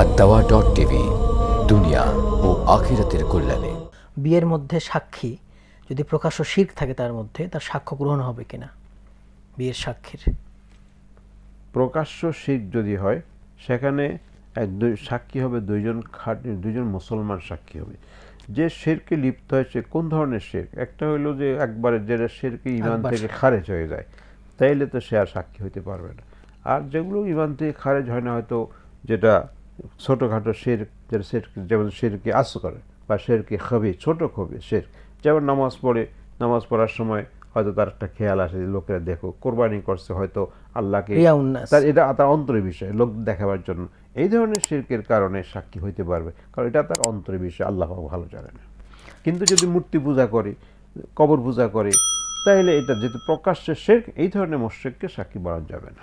আর দাওয়া dot TV দুনিয়া ও আখিরাতের কল্যাণে। বিয়ের মধ্যে সাক্ষী যদি প্রকাশ্য শির্ক থাকে তার মধ্যে তার সাক্ষ্য গ্রহণ হবে কিনা? বিয়ের সাক্ষীর। প্রকাশ্য শিখ যদি হয় সেখানে এক দুই সাক্ষী হবে দুইজন খাট দুইজন মুসলমান সাক্ষী হবে। যে শেরকে লিপ্ত হয় সে কোন ধরনের শের একটা হইল যে একবারে যেটা শেরকে ইমান থেকে খারেজ হয়ে যায় তাইলে তো সে আর সাক্ষী হইতে পারবে না। আর যেগুলো ইমান থেকে খারেজ হয় না হয়তো যেটা ছোটোখাটো শের যেটা শের যেমন শেরকে আস করে বা শেরকে খবি ছোট খবি শের যেমন নামাজ পড়ে নামাজ পড়ার সময় হয়তো তার একটা খেয়াল আসে যে লোকেরা দেখো কোরবানি করছে হয়তো আল্লাহকে তার এটা তার অন্তরের বিষয় লোক দেখাবার জন্য। এই ধরনের শিরকের কারণে সাক্ষী হইতে পারবে কারণ এটা তার অন্তরের বিষয় আল্লাহ ভালো জানে না। কিন্তু যদি মূর্তি পূজা করে কবর পূজা করে তাহলে এটা যেহেতু প্রকাশ্যে শেখ এই ধরনের মোশেককে সাক্ষী বাড়ানো যাবে না।